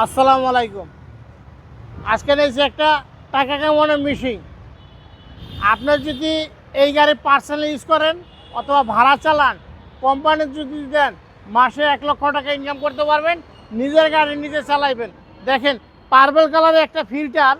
আসসালামু আলাইকুম। আজকে নিয়েছি একটা টাকা কামানোর মেশিন আপনার যদি এই গাড়ি পার্সোনালি ইউজ করেন অথবা ভাড়া চালান কোম্পানির যদি দেন, মাসে এক লক্ষ টাকা ইনকাম করতে পারবেন, নিজের গাড়ি নিজে চালাইবেন। দেখেন পার্পেল কালারের একটা ফিল্টার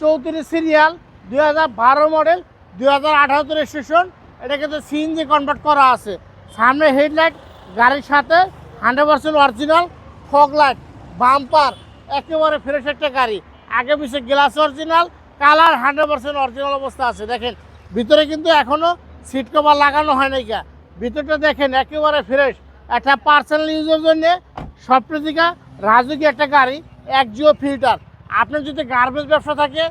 চৌত্রিশ সিরিয়াল দুই হাজার বারো মডেল দুই হাজার আঠারোতে রেজিস্ট্রেশন এটা কিন্তু সিএনজি কনভার্ট করা আছে। সামনে হেডলাইট গাড়ির সাথে hundred percent original fog light bumper, একেবারে ফ্রেশ একটা গাড়ি। আগে পিছিয়ে glass original colour hundred percent original অবস্থা আছে, দেখেন। ভিতরে কিন্তু এখনও সিট কভার লাগানো হয় নাই গা। ভিতরটা দেখেন, একেবারে ফ্রেশ একটা পার্সোনাল ইউজের জন্যে সবপ্রতিকা রাজকীয় একটা গাড়ি, এক জিও ফিল্টার আপনার যদি গার্বেজ ব্যবসা থাকে,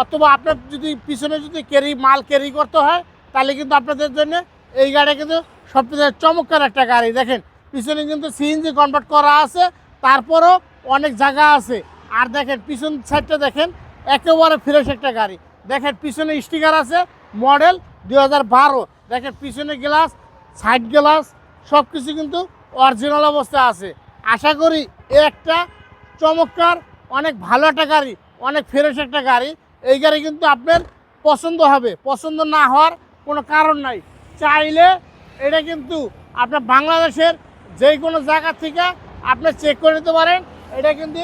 অথবা আপনার যদি পিছনে যদি ক্যারি মাল ক্যারি করতে হয়, তাহলে কিন্তু আপনাদের জন্য এই গাড়ি কিন্তু সবথেকে চমৎকার একটা গাড়ি। দেখেন, পিছনে কিন্তু সিএনজি কনভার্ট করা আছে তারপরও অনেক জায়গা আছে। আর দেখেন, পিছন সাইডটা দেখেন, একেবারে ফ্রেশ একটা গাড়ি। দেখেন, পিছনে স্টিকার আছে মডেল দু হাজার বারো। দেখেন, পিছনে গ্লাস সাইড গ্লাস সব কিছু কিন্তু অরিজিনাল অবস্থায় আছে। আশা করি একটা চমৎকার, অনেক ভালো একটা গাড়ি, অনেক ফ্রেশ একটা গাড়ি। এই গাড়ি কিন্তু আপনার পছন্দ হবে। পছন্দ না হওয়ার কোনো কারণ নাই। চাইলে এটা কিন্তু আপনার বাংলাদেশের যে কোনো জায়গা থেকে আপনি চেক করে নিতে পারেন। এটা কিন্তু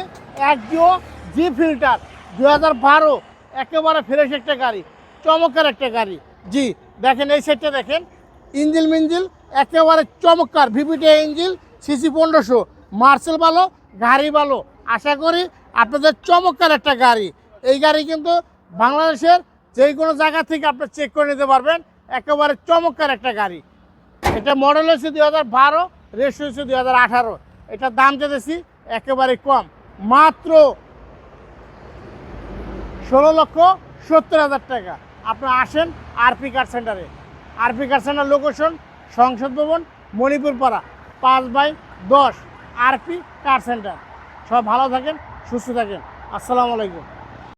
এক জিও জি ফিল্টার দু হাজার বারো। একেবারে ফ্রেশ একটা গাড়ি, চমৎকার একটা গাড়ি। জি, দেখেন এই সেটটা দেখেন। ইঞ্জিল মিঞ্জিল, একেবারে চমৎকার। ভিভিটি ইঞ্জিল সিসি পনেরোশো। মার্সেল ভালো, গাড়ি ভালো। আশা করি আপনাদের চমৎকার একটা গাড়ি। এই গাড়ি কিন্তু বাংলাদেশের যে কোনো জায়গা থেকে আপনি চেক করে নিতে পারবেন। একেবারে চমৎকার একটা গাড়ি। এটা মডেল হয়েছে দু হাজার বারো রেস হয়েছে দু হাজার আঠারো। এটার দাম চেয়েছি একেবারে কম। মাত্র ষোলো লক্ষ সত্তর হাজার টাকা। আপনারা আসেন আরপি কার সেন্টারে। আরপি কার সেন্টার লোকেশন সংসদ ভবন, মণিপুর পাড়া, পাঁচ বাই দশ, আরপি কার সেন্টার। সব ভালো থাকেন, সুস্থ থাকেন। আসসালামু আলাইকুম।